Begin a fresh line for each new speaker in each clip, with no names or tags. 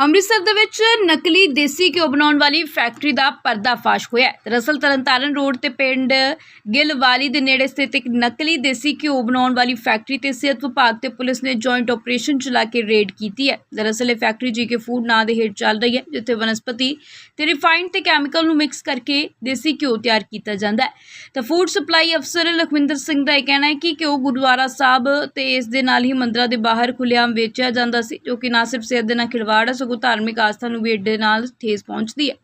ਅੰਮ੍ਰਿਤਸਰ ਦੇ ਵਿੱਚ ਨਕਲੀ ਦੇਸੀ ਘਿਓ ਬਣਾਉਣ ਵਾਲੀ ਫੈਕਟਰੀ ਦਾ ਪਰਦਾਫਾਸ਼ ਹੋਇਆ ਦਰਅਸਲ ਤਰਨਤਾਰਨ ਰੋਡ ਤੇ ਪਿੰਡ ਗਿੱਲਵਾਲੀ ਦੇ ਨੇੜੇ ਸਥਿਤ ਇੱਕ ਨਕਲੀ ਦੇਸੀ ਘਿਓ ਬਣਾਉਣ ਵਾਲੀ ਫੈਕਟਰੀ ਤੇ ਸਿਹਤ ਵਿਭਾਗ ਤੇ ਪੁਲਿਸ ਨੇ ਜੁਆਇੰਟ ਆਪਰੇਸ਼ਨ ਚਲਾ ਕੇ ਰੇਡ ਕੀਤੀ ਹੈ। ਦਰਅਸਲ ਇਹ ਫੈਕਟਰੀ ਜੀਕੇ ਫੂਡ ਨਾਂ ਦੇ ਹੇਠ ਚੱਲ ਰਹੀ ਹੈ, ਜਿੱਥੇ ਵਨਸਪਤੀ ਤੇ ਰਿਫਾਈਨਡ ਤੇ ਕੈਮੀਕਲ ਨੂੰ ਮਿਕਸ ਕਰਕੇ ਦੇਸੀ ਘਿਓ ਤਿਆਰ ਕੀਤਾ ਜਾਂਦਾ ਹੈ। ਤਾਂ ਫੂਡ ਸਪਲਾਈ ਅਫਸਰ ਲਖਵਿੰਦਰ ਸਿੰਘ ਦਾ ਇਹ ਕਹਿਣਾ ਹੈ ਕਿ ਘਿਓ ਗੁਰਦੁਆਰਾ ਸਾਹਿਬ ਤੇ ਇਸ ਦੇ ਨਾਲ ਹੀ ਮੰਦਰਾਂ ਦੇ ਬਾਹਰ ਖੁੱਲ੍ਹੇਆਮ ਵੇਚਿਆ ਜਾਂਦਾ ਸੀ, ਜੋ ਕਿ ਨਾ ਸਿਰਫ ਸਿਹਤ ਦੇ ਨਾਲ ਖਿਲਵਾੜ ਹੈ ਸਗੋਂ ਧਾਰਮਿਕ ਆਸਥਾ ਨੂੰ ਵੀ ਏਡੇ ਨਾਲ ਠੇਸ ਪਹੁੰਚਦੀ ਹੈ।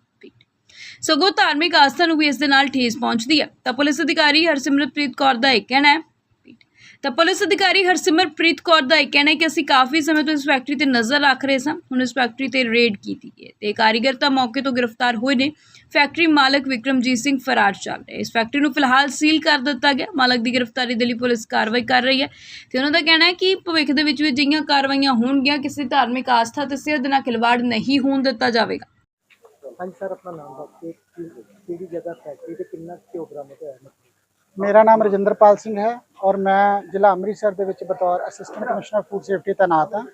ਸਗੋਂ ਧਾਰਮਿਕ ਆਸਥਾ ਨੂੰ ਵੀ ਇਸ ਦੇ ਨਾਲ ਠੇਸ ਪਹੁੰਚਦੀ ਹੈ। ਤਾਂ ਪੁਲਿਸ ਅਧਿਕਾਰੀ ਹਰਸਿਮਰਤਪ੍ਰੀਤ ਕੌਰ ਦਾ ਇਹ ਕਹਿਣਾ ਹੈ ਤਾਂ ਪੁਲਿਸ ਅਧਿਕਾਰੀ ਹਰਸਿਮਰਤਪ੍ਰੀਤ ਕੌਰ ਦਾ ਇਹ ਕਹਿਣਾ ਹੈ ਕਿ ਅਸੀਂ ਕਾਫੀ ਸਮੇਂ ਤੋਂ ਇਸ ਫੈਕਟਰੀ ਤੇ ਨਜ਼ਰ ਰੱਖ ਰਹੇ ਸਾਂ। ਹੁਣ ਇਸ ਫੈਕਟਰੀ ਤੇ ਰੇਡ ਕੀਤੀ ਹੈ ਤੇ ਕਾਰੀਗਰ ਤਾਂ ਮੌਕੇ ਤੋਂ ਗ੍ਰਿਫਤਾਰ ਹੋਏ ਨੇ। ਫੈਕਟਰੀ ਮਾਲਕ ਵਿਕਰਮਜੀਤ ਸਿੰਘ ਫਰਾਰ ਚੱਲ ਰਿਹਾ ਇਸ ਫੈਕਟਰੀ ਨੂੰ ਫਿਲਹਾਲ ਸੀਲ ਕਰ ਦਿੱਤਾ ਗਿਆ। ਮਾਲਕ ਦੀ ਗ੍ਰਿਫਤਾਰੀ ਦੇ ਲਈ ਪੁਲਿਸ ਕਾਰਵਾਈ ਕਰ ਰਹੀ ਹੈ ਤੇ ਉਹਨਾਂ ਦਾ ਕਹਿਣਾ ਹੈ ਕਿ ਭਵਿੱਖ ਦੇ ਵਿੱਚ ਵੀ ਅਜਿਹੀਆਂ ਕਾਰਵਾਈਆਂ ਹੋਣਗੀਆਂ। ਕਿਸੇ ਧਾਰਮਿਕ ਆਸਥਾ ਤੇ ਸਿਹਤ ਦੇ ਨਾਲ ਖਿਲਵਾੜ ਨਹੀਂ ਹੋਣ ਦਿੱਤਾ ਜਾਵੇਗਾ।
ਹਾਂਜੀ, ਸਰ, ਆਪਣਾ ਨਾਮ ਦੱਸ ਕਿਹੜੀ ਜਗ੍ਹਾ ਫੈਕਟਰੀ ਤੇ ਕਿੰਨਾ ਘਿਓ ਬਰਾਮਦ ਹੋਇਆ?
ਮੇਰਾ ਨਾਮ ਰਜਿੰਦਰਪਾਲ ਸਿੰਘ ਹੈ ਔਰ ਮੈਂ ਜ਼ਿਲ੍ਹਾ ਅੰਮ੍ਰਿਤਸਰ ਦੇ ਵਿੱਚ ਬਤੌਰ ਅਸਿਸਟੈਂਟ ਕਮਿਸ਼ਨਰ ਫੂਡ ਸੇਫਟੀ ਤੈਨਾਤ ਹਾਂ।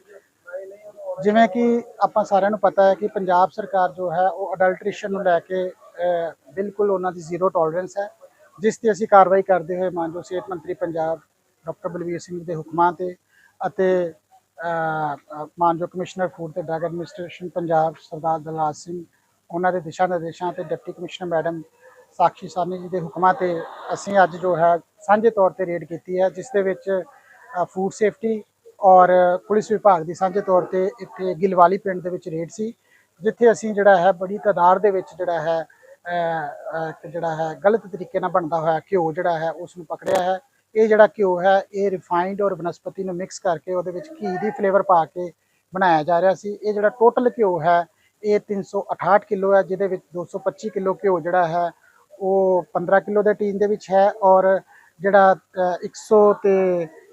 ਜਿਵੇਂ ਕਿ ਆਪਾਂ ਸਾਰਿਆਂ ਨੂੰ ਪਤਾ ਹੈ ਕਿ ਪੰਜਾਬ ਸਰਕਾਰ ਜੋ ਹੈ ਉਹ ਅਡਲਟ੍ਰੇਸ਼ਨ ਨੂੰ ਲੈ ਕੇ ਬਿਲਕੁਲ ਉਹਨਾਂ ਦੀ ਜ਼ੀਰੋ ਟੋਲਰੈਂਸ ਹੈ ਜਿਸ ਤੇ ਅਸੀਂ ਕਾਰਵਾਈ ਕਰਦੇ ਹੋਏ ਮਾਨਯੋਗ ਸਿਹਤ ਮੰਤਰੀ ਪੰਜਾਬ ਡਾਕਟਰ ਬਲਵੀਰ ਸਿੰਘ ਦੇ ਹੁਕਮਾਂ ਤੇ ਅਤੇ ਅਹ, ਅਹ, ਮਾਨਯੋਗ ਕਮਿਸ਼ਨਰ ਫੂਡ ਤੇ ਡਰੱਗ ਐਡਮਿਨਿਸਟ੍ਰੇਸ਼ਨ ਪੰਜਾਬ ਸਰਦਾਰ ਦਲਰਾਜ ਸਿੰਘ ਉਹਨਾਂ ਦੇ ਦਿਸ਼ਾ ਨਿਰਦੇਸ਼ਾਂ ਤੇ deputy commissioner madam Sakshi Sawhney ji ਦੇ ਹੁਕਮਾਂ ਤੇ ਅਸੀਂ ਅੱਜ ਜੋ ਹੈ ਸਾਂਝੇ ਤੌਰ ਤੇ ਰੇਡ ਕੀਤੀ ਹੈ, ਜਿਸ ਦੇ ਵਿੱਚ ਫੂਡ ਸੇਫਟੀ ਔਰ ਪੁਲਿਸ ਵਿਭਾਗ ਦੀ ਸਾਂਝੇ ਤੌਰ ਤੇ ਇੱਥੇ ਗਿਲਵਾਲੀ ਪਿੰਡ ਦੇ ਵਿੱਚ ਰੇਡ ਸੀ, ਜਿੱਥੇ ਅਸੀਂ ਜਿਹੜਾ ਹੈ ਬੜੀ ਤਾਦਾਦ ਦੇ ਵਿੱਚ ਜਿਹੜਾ ਹੈ ਇੱਕ ਜਿਹੜਾ ਹੈ ਗਲਤ ਤਰੀਕੇ ਨਾਲ ਬਣਦਾ ਹੋਇਆ ਘਿਓ ਜਿਹੜਾ ਹੈ ਉਸ ਨੂੰ ਪਕੜਿਆ ਹੈ। ਇਹ ਜਿਹੜਾ ਘਿਓ ਹੈ, ਇਹ ਰਿਫਾਈਨਡ ਔਰ ਬਨਸਪਤੀ ਨੂੰ ਮਿਕਸ ਕਰਕੇ ਉਹਦੇ ਵਿੱਚ ਘੀ ਦੀ ਫਲੇਵਰ ਪਾ ਕੇ ਬਣਾਇਆ ਜਾ ਰਿਹਾ ਸੀ। ਇਹ ਜਿਹੜਾ ਟੋਟਲ ਘਿਓ ਹੈ, ਇਹ 368 ਕਿਲੋ ਹੈ, ਜਿਹਦੇ ਵਿੱਚ 225 ਕਿਲੋ ਘਿਓ ਜਿਹੜਾ ਹੈ ਉਹ 15 ਕਿਲੋ ਦੇ ਟੀਨ ਦੇ ਵਿੱਚ ਹੈ ਔਰ ਜਿਹੜਾ ਅ, 100 ਤੇ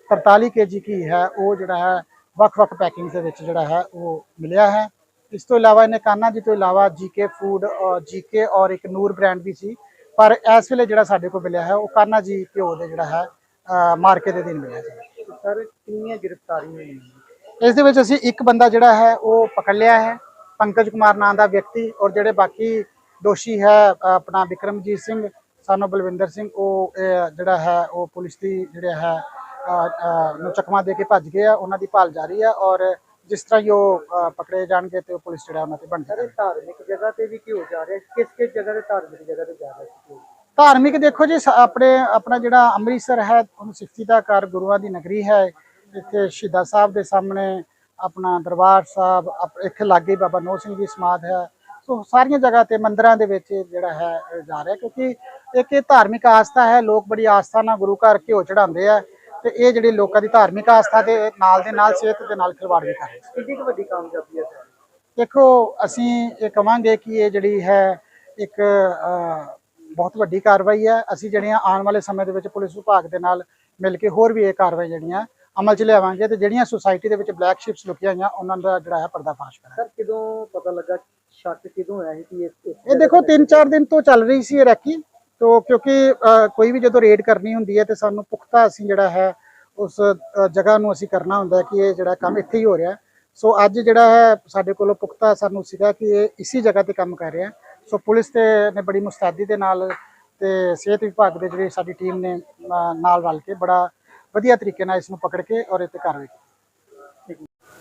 43 ਕੇਜੀ ਘੀ ਹੈ ਉਹ ਜਿਹੜਾ ਹੈ ਵੱਖ-ਵੱਖ ਪੈਕਿੰਗ ਦੇ ਵਿੱਚ ਜਿਹੜਾ ਹੈ ਉਹ ਮਿਲਿਆ ਹੈ। ਇਸ ਤੋਂ ਇਲਾਵਾ ਇਹਨੇ ਕਾਨਾ ਜੀ ਤੋਂ ਇਲਾਵਾ ਜੀਕੇ ਫੂਡ ਔਰ ਜੀਕੇ ਔਰ ਇੱਕ ਨੂਰ ਬ੍ਰਾਂਡ ਵੀ ਸੀ ਪਰ ਇਸ ਵੇਲੇ ਜਿਹੜਾ ਸਾਡੇ ਕੋਲ ਮਿਲਿਆ ਹੈ ਉਹ ਕਾਨਾ ਜੀ ਘਿਓ ਦੇ ਜਿਹੜਾ ਹੈ ਅ, ਮਾਰਕੇ ਦੇ ਦਿਨ ਮਿਲਿਆ ਸੀ।
ਸਰ ਕਿੰਨੀਆਂ ਗ੍ਰਿਫਤਾਰੀਆਂ ਹੋਈਆਂ?
ਇਸ ਦੇ ਵਿੱਚ ਅਸੀਂ ਇੱਕ ਬੰਦਾ ਜਿਹੜਾ ਹੈ ਉਹ ਪਕੜ ਲਿਆ ਹੈ। ਪੰਕਜ ਕੁਮਾਰ ਨਾਂ ਦਾ ਵਿਅਕਤੀ ਔਰ ਜਿਹੜੇ ਬਾਕੀ ਦੋਸ਼ੀ ਹੈ ਆਪਣਾ ਵਿਕਰਮਜੀਤ ਸਿੰਘ ਸਾਨੂੰ ਬਲਵਿੰਦਰ ਸਿੰਘ। ਉਹ ਜਿਹੜਾ ਹੈ ਉਹ ਪੁਲਿਸ ਦੀ ਜਿਹੜਾ ਹੈ ਨੂੰ ਚਕਮਾ ਦੇ ਕੇ ਭੱਜ ਗਏ ਆ। ਉਹਨਾਂ ਦੀ ਭਾਲ ਜਾਰੀ ਹੈ ਔਰ ਜਿਸ ਤਰ੍ਹਾਂ ਹੀ ਉਹ ਪਕੜੇ ਜਾਣਗੇ ਤੇ ਉਹ ਪੁਲਿਸ ਜਿਹੜਾ ਉਹਨਾਂ ਤੇ ਬਣ ਜਾਏਗੀ
ਧਾਰਮਿਕ ਜਗ੍ਹਾ ਤੇ ਵੀ ਘਿਓ ਜਾ ਰਿਹਾ? ਕਿਸ ਕਿਸ ਜਗ੍ਹਾ ਤੇ ਧਾਰਮਿਕ ਜਗ੍ਹਾ ਤੇ ਜਾ ਰਿਹਾ?
ਧਾਰਮਿਕ ਦੇਖੋ ਜੀ ਆਪਣੇ ਆਪਣਾ ਜਿਹੜਾ ਅੰਮ੍ਰਿਤਸਰ ਹੈ ਉਹਨੂੰ ਸਿਫਤੀ ਦਾ ਘਰ ਗੁਰੂਆਂ ਦੀ ਨਗਰੀ ਹੈ। ਇੱਥੇ ਸ਼ਹੀਦਾਂ ਸਾਹਿਬ ਦੇ ਸਾਹਮਣੇ ਆਪਣਾ ਦਰਬਾਰ ਸਾਹਿਬ ਇੱਥੇ ਲਾਗੇ ਬਾਬਾ ਨੋ ਸਿੰਘ ਦੀ ਸਮਾਧ ਹੈ। ਸਾਰੀਆਂ ਜਗ੍ਹਾ ਤੇ ਮੰਦਿਰਾਂ ਦੇ ਵਿੱਚ ਜਿਹੜਾ ਹੈ ਜਾ ਰਿਹਾ ਕਿਉਂਕਿ ਇੱਕ ਇਹ ਧਾਰਮਿਕ ਆਸਥਾ ਹੈ ਲੋਕ ਬੜੀ ਆਸਥਾ ਨਾਲ ਗੁਰੂ ਘਰ ਘਿਓ ਚੜਾਉਂਦੇ ਆ ਤੇ ਇਹ ਜਿਹੜੀ ਲੋਕਾਂ ਦੀ ਧਾਰਮਿਕ ਆਸਥਾ ਦੇ ਨਾਲ ਦੇ ਨਾਲ ਸਿਹਤ ਦੇ ਨਾਲ ਖਿਲਵਾੜ ਵੀ ਕਰ ਰਹੇ
ਕਿੰਨੀ ਕੁ ਵੱਡੀ ਕਾਮਯਾਬੀ ਹੈ
ਦੇਖੋ ਅਸੀਂ ਇਹ ਕਵਾਂਗੇ ਕਿ ਇਹ ਜਿਹੜੀ ਹੈ ਇੱਕ ਬਹੁਤ ਵੱਡੀ ਕਾਰਵਾਈ ਹੈ। ਅਸੀਂ ਜਿਹੜੀਆਂ ਆਉਣ ਵਾਲੇ ਸਮੇਂ ਦੇ ਵਿੱਚ ਪੁਲਿਸ ਵਿਭਾਗ ਦੇ ਨਾਲ ਮਿਲ ਕੇ ਹੋਰ ਵੀ ਇਹ ਕਾਰਵਾਈ ਜਿਹੜੀਆਂ ਅਮਲ 'ਚ ਲਿਆਵਾਂਗੇ ਤੇ ਜਿਹੜੀਆਂ ਸੁਸਾਇਟੀ ਦੇ ਵਿੱਚ ਬਲੈਕ ਸ਼ਿਪਸ ਲੁਕੀਆਂ ਹੋਈਆਂ ਉਹਨਾਂ ਦਾ ਜਿਹੜਾ ਹੈ ਪਰਦਾਫਾਸ਼ ਕਰਾਂਗੇ।
ਸਰ ਕਦੋਂ ਪਤਾ ਲੱਗਾ ਸ਼ੱਕ ਕਿਦੋਂ ਹੋਇਆ ਸੀ ਕਿ ਇਸ ਇਸ
ਇਹ ਦੇਖੋ 3-4 ਦਿਨ ਤੋਂ ਚੱਲ ਰਹੀ ਸੀ ਇਹ ਰੈਕੀ ਤੋਂ ਕਿਉਂਕਿ ਅ, ਕੋਈ ਵੀ ਜਦੋਂ ਰੇਡ ਕਰਨੀ ਹੁੰਦੀ ਹੈ ਤੇ ਸਾਨੂੰ ਪੁਖਤਾ ਅਸੀਂ ਜਿਹੜਾ ਹੈ ਉਸ ਅ, ਜਗ੍ਹਾ ਨੂੰ ਅਸੀਂ ਕਰਨਾ ਹੁੰਦਾ ਹੈ ਕਿ ਇਹ ਜਿਹੜਾ ਕੰਮ ਇੱਥੇ ਹੀ ਹੋ ਰਿਹਾ ਹੈ। ਸੋ ਅੱਜ ਜਿਹੜਾ ਹੈ ਸਾਡੇ ਕੋਲੋਂ ਪੁਖਤਾ ਸਾਨੂੰ ਸੀਗਾ ਕਿ ਇਹ ਇਸੇ ਜਗ੍ਹਾ ਤੇ ਕੰਮ ਕਰ ਰਿਹਾ ਹੈ। ਸੋ ਪੁਲਿਸ ਤੇ ਨੇ ਬੜੀ ਮੁਸਤੈਦੀ ਦੇ ਨਾਲ ਤੇ ਸਿਹਤ ਵਿਭਾਗ ਦੇ ਜਿਹੜੀ ਸਾਡੀ ਟੀਮ ਨੇ ਅ, ਨਾਲ ਰਲ ਕੇ ਬੜਾ ਵਧੀਆ ਤਰੀਕੇ ਨਾਲ ਇਸ ਨੂੰ ਪਕੜ ਕੇ ਔਰ ਇਹ ਤੇ ਕਾਰਵਾਈ ਕੀਤੀ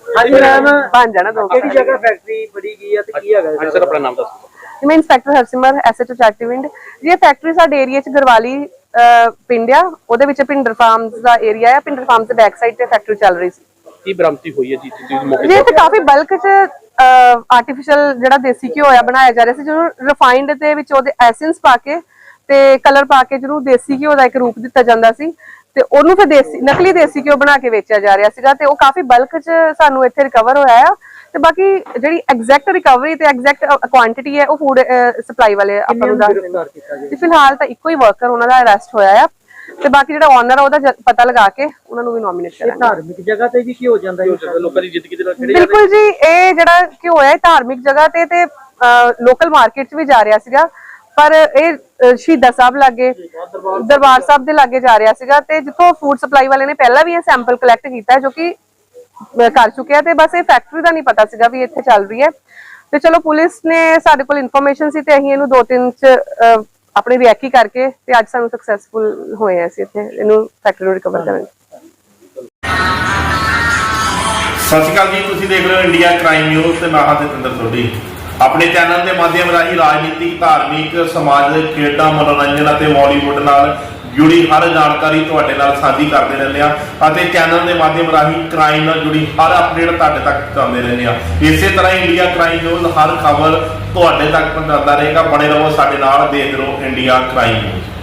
ਹਾਂਜੀ ਮੈਮ।
ਬਣ ਜਾਣਾ ਦੋ
ਕਿਹੜੀ ਜਗ੍ਹਾ ਫੈਕਟਰੀ ਬੜੀ ਗਈ ਹੈ ਤੇ ਕੀ ਹੈਗਾ
ਹਾਂਜੀ ਸਰ ਆਪਣਾ ਨਾਮ ਦੱਸੋ।
ਮੈਂ ਇੰਸਪੈਕਟਰ ਹਰਸਿਮਰ ਐਸਐਚਓ ਚੈਟੀਵਿੰਡ ਜੀ ਇਹ ਫੈਕਟਰੀ ਸਾਡੇ ਏਰੀਆ ਚ ਗਰਵਾਲੀ ਅਹ, ਪਿੰਡ ਆ। ਉਹਦੇ ਵਿੱਚ ਪਿੰਡਰ ਫਾਰਮਸ ਦਾ ਏਰੀਆ ਆ। ਪਿੰਡਰ ਫਾਰਮਸ ਦੇ ਬੈਕ ਸਾਈਡ ਤੇ ਫੈਕਟਰੀ ਚੱਲ ਰਹੀ ਸੀ।
ਕੀ ਬਰਾਮਦੀ ਹੋਈ ਹੈ ਜੀ? ਤੁਸੀਂ ਮੌਕੇ
ਜੀ ਇੱਥੇ ਕਾਫੀ ਬਲਕ ਚ ਆਰਟੀਫੀਸ਼ੀਅਲ ਜਿਹੜਾ ਦੇਸੀ ਘਿਓ ਆ ਬਣਾਇਆ ਜਾ ਰਿਹਾ ਸੀ ਜਿਹਨੂੰ ਰਿਫਾਈਨਡ ਦੇ ਵਿੱਚ ਉਹਦੇ ਐਸੈਂਸ ਪਾ ਕੇ ਤੇ ਕਲਰ ਪਾ ਕੇ ਜਿਹਨੂੰ ਦੇਸੀ ਘਿਓ ਦਾ ਇੱਕ ਰੂਪ ਦਿੱਤਾ ਜਾਂਦਾ ਸੀ। ਤੇ ਉਹਨੂੰ ਫਿਰ ਦੇਸੀ ਨਕਲੀ ਦੇਸੀ ਘਿਓ ਬਣਾ ਕੇ ਵੇਚਿਆ ਜਾ ਰਿਹਾ ਸੀਗਾ ਤੇ ਉਹ ਕਾਫੀ ਬਲਕ ਚ ਸਾਨੂੰ ਇੱਥੇ ਰਿਕਵਰ ਹੋਇਆ ਆ। ਤੇ ਬਾਕੀ ਜਿਹੜੀ ਐਗਜ਼ੈਕਟ ਰਿਕਵਰੀ ਤੇ ਐਗਜ਼ੈਕਟ ਕੁਆਂਟੀਟੀ ਹੈ ਉਹ ਫੂਡ ਸਪਲਾਈ ਵਾਲੇ ਆਪਾਂ ਨੂੰ ਦੱਸ ਦੇਣਗੇ ਤੇ ਫਿਲਹਾਲ ਤਾਂ ਇੱਕੋ ਹੀ ਵਰਕਰ ਉਹਨਾਂ ਦਾ ਅਰੈਸਟ ਹੋਇਆ ਆ। ਤੇ ਬਾਕੀ ਜਿਹੜਾ ਓਨਰ ਆ ਉਹਦਾ ਪਤਾ ਲਗਾ ਕੇ ਉਹਨਾਂ ਨੂੰ ਵੀ ਨੋਮੀਨੇਟ ਕਰਾਂਗੇ।
ਧਾਰਮਿਕ ਜਗ੍ਹਾ ਤੇ ਵੀ ਜਾਂਦਾ ਹੈ
ਜਦੋਂ ਲੋਕਾਂ ਦੀ ਜ਼ਿੰਦਗੀ ਦੇ ਨਾਲ ਰਹੇ
ਬਿਲਕੁਲ ਜੀ ਇਹ ਜਿਹੜਾ ਘਿਓ ਹੈ ਧਾਰਮਿਕ ਜਗ੍ਹਾ ਤੇ ਤੇ ਲੋਕਲ ਮਾਰਕੀਟ 'ਚ ਵੀ ਜਾ ਰਿਹਾ ਸੀਗਾ। ਪਰ ਇਹ ਅ, ਸ਼ਹੀਦਾਂ ਸਾਹਿਬ ਲਾਗੇ ਦਰਬਾਰ ਸਾਹਿਬ ਦੇ ਲਾਗੇ ਜਾ ਰਿਹਾ ਸੀਗਾ ਤੇ ਜਿੱਥੋਂ ਫੂਡ ਸਪਲਾਈ ਵਾਲੇ ਨੇ ਪਹਿਲਾਂ ਵੀ ਇਹ ਸੈਂਪਲ ਕਲੈਕਟ ਕੀਤਾ ਹੈ ਜੋ ਕਿ ਅਹ ਕਰ ਚੁੱਕਿਆ ਤੇ ਬਸ ਇਹ ਫੈਕਟਰੀ ਦਾ ਨਹੀਂ ਪਤਾ ਸੀਗਾ ਵੀ ਇੱਥੇ ਚੱਲ ਰਹੀ ਹੈ ਤੇ ਚਲੋ ਪੁਲਿਸ ਨੇ ਸਾਡੇ ਕੋਲ ਇਨਫੋਰਮੇਸ਼ਨ ਸੀ ਤੇ ਅਸੀਂ ਇਹਨੂੰ ਦੋ ਤਿੰਨ ਚ ਅਹ, ਆਪਣੀ ਰਿਐਕੀ ਕਰਕੇ ਤੇ ਅੱਜ ਸਾਨੂੰ ਸਕਸੈਸਫੁਲ ਹੋਏ ਆ ਅਸੀਂ ਇੱਥੇ ਇਹਨੂੰ ਫੈਕਟਰੀ ਨੂੰ ਰਿਕਵਰ ਕਰਨ 'ਚ।
ਸਤਿ ਸ਼੍ਰੀ ਅਕਾਲ ਜੀ ਤੁਸੀਂ ਦੇਖ ਰਹੇ ਹੋ ਇੰਡੀਆ ਕ੍ਰਾਈਮ ਨਿਊਜ਼ ਤੇ ਮੈਂ ਹਾਂ ਜਤਿੰਦਰ ਸੋਢੀ ਆਪਣੇ ਚੈਨਲ ਦੇ ਮਾਧਿਅਮ ਰਾਹੀਂ ਰਾਜਨੀਤਿਕ, ਧਾਰਮਿਕ ਸਮਾਜਿਕ ਖੇਡਾਂ, ਮਨੋਰੰਜਨ ਅਤੇ ਬਾਲੀਵੁੱਡ ਨਾਲ ਜੁੜੀ ਹਰ ਜਾਣਕਾਰੀ ਤੁਹਾਡੇ ਨਾਲ ਸਾਂਝੀ ਕਰਦੇ ਰਹਿੰਦੇ ਆ ਅਤੇ ਚੈਨਲ ਦੇ ਮਾਧਿਅਮ ਰਾਹੀਂ ਕ੍ਰਾਈਮ ਨਾਲ ਜੁੜੀ ਹਰ ਅਪਡੇਟ ਤੁਹਾਡੇ ਤੱਕ ਪਹੁੰਚਾਉਂਦੇ ਰਹਿੰਦੇ ਆ ਇਸੇ ਤਰ੍ਹਾਂ ਇੰਡੀਆ ਕ੍ਰਾਈਮ ਨਿਊਜ਼ ਹਰ ਖਬਰ ਤੁਹਾਡੇ ਤੱਕ ਪਹੁੰਚਾਉਂਦਾ ਰਹੇਗਾ। ਬਣੇ ਰਹੋ ਸਾਡੇ ਨਾਲ, ਦੇਖਦੇ ਰਹੋ ਇੰਡੀਆ ਕ੍ਰਾਈਮ ਨਿਊਜ਼